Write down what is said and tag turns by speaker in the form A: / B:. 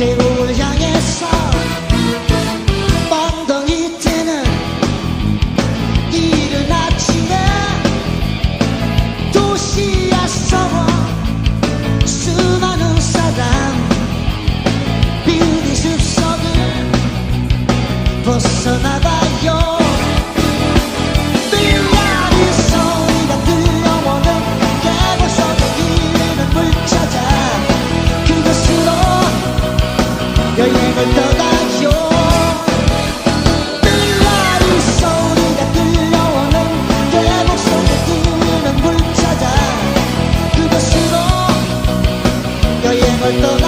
A: 대구를 향해서 엉덩이 뜨는 이른 아침에 도시야 서워 수많은 사람 비디 숲속을 벗어나봐 여행을 떠나요 삐라리 소리가 들려오는 계곡 속에 있는 물 찾아 그곳으로 여행을 떠나